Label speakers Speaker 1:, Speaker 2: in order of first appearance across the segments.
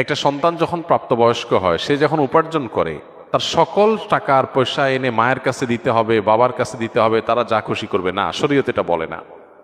Speaker 1: একটা সন্তান যখন প্রাপ্তবয়স্ক হয়, সে যখন উপার্জন করে, তার সকল টাকার পয়সা এনে মায়ের কাছে দিতে হবে, বাবার কাছে দিতে হবে, তারা যা খুশি করবে। না, শরীয়ত এটা বলে না।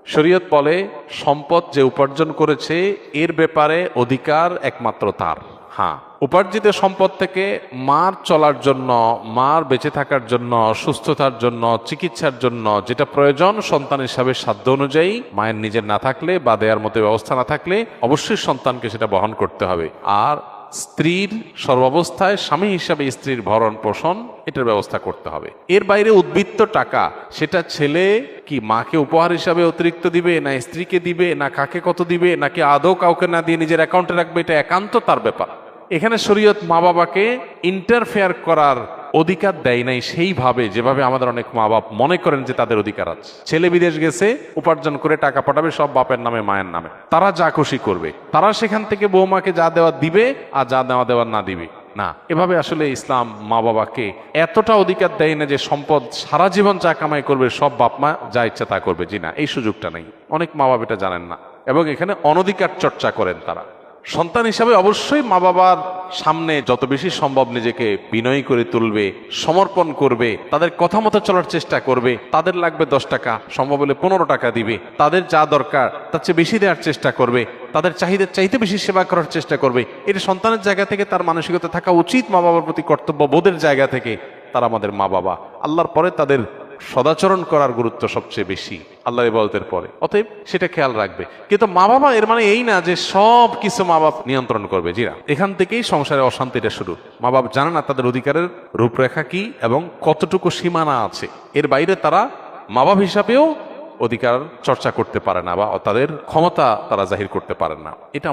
Speaker 1: শরীয়ত বলে, সম্পদ যে উপার্জন করেছে, এর ব্যাপারে অধিকার একমাত্র তার। হ্যাঁ উপার্জিত সম্পদ থেকে মার চলার জন্য, মার বেঁচে থাকার জন্য, সুস্থতার জন্য, চিকিৎসার জন্য যেটা প্রয়োজন সন্তান হিসাবে সাধ্য অনুযায়ী, মায়ের নিজের না থাকলে বা দেওয়ার মতো ব্যবস্থা না থাকলে অবশ্যই সন্তানকে সেটা বহন করতে হবে। আর স্ত্রীর সর্বাবস্থায় স্বামী হিসাবে স্ত্রীর ভরণ পোষণ, এটার ব্যবস্থা করতে হবে। এর বাইরে উদ্বৃত্ত টাকা, সেটা ছেলে কি মাকে উপহার হিসাবে অতিরিক্ত দিবে, না স্ত্রীকে দিবে, না কাকে কত দিবে, নাকি আদৌ কাউকে না দিয়ে নিজের অ্যাকাউন্টে রাখবে, এটা একান্ত তার ব্যাপার। এখানে শরীয়ত মা বাবাকে ইন্টারফেয়ার করার অধিকার দেয় নাই সেইভাবে, যেভাবে আমাদের অনেক মা বাপ মনে করেন যে তাদের অধিকার আছে। ছেলে বিদেশ গেছে, উপার্জন করে টাকা পাঠাবে, সব বাপের নামে, মায়ের নামে। তারা যা খুশি করবে। তারা সেখান থেকে বৌমাকে যা দেওয়া দিবে আর যা দেওয়া দেওয়া না দিবে। না, এভাবে আসলে ইসলাম মা বাবাকে এতটা অধিকার দেয় না যে সম্পদ সারা জীবন যা কামাই করবে, সব বাপ মা যা ইচ্ছা তা করবে। জি না, এই সুযোগটা নেই। অনেক মা বাপ এটা জানেন না। এবং এখানে অনধিকার চর্চা করেন তারা। সন্তান হিসাবে অবশ্যই মা বাবার সামনে যত বেশি সম্ভব নিজেকে বিনয়ী করে তুলবে, সমর্পণ করবে, তাদের কথা মতো চলার চেষ্টা করবে, তাদের লাগবে দশ টাকা, সম্ভব হলে পনেরো টাকা দিবে, তাদের যা দরকার তার চেয়ে বেশি দেওয়ার চেষ্টা করবে, তাদের চাহিদার চাইতে বেশি সেবা করার চেষ্টা করবে। এটা সন্তানের জায়গা থেকে তার মানসিকতা থাকা উচিত মা বাবার প্রতি কর্তব্য বোধের জায়গা থেকে, তারা আমাদের মা বাবা। আল্লাহর পরে তাদের সদাচরণ করার গুরুত্ব সবচেয়ে বেশি আল্লাহ বলতের পরে। অতএব সেটা খেয়াল রাখবে। কিন্তু মা বাবা এর মানে এই না যে সব কিছু মা বাপ নিয়ন্ত্রণ করবে। জিরা এখান থেকেই সংসারে অশান্তিটা শুরু। মা বাপ জানে না তাদের অধিকারের রূপরেখা কি এবং কতটুকু সীমানা আছে। এর বাইরে তারা মা বাপ হিসাবেও অধিকার চর্চা করতে পারে না বা তাদের ক্ষমতা তারা জাহির করতে পারেন না। এটা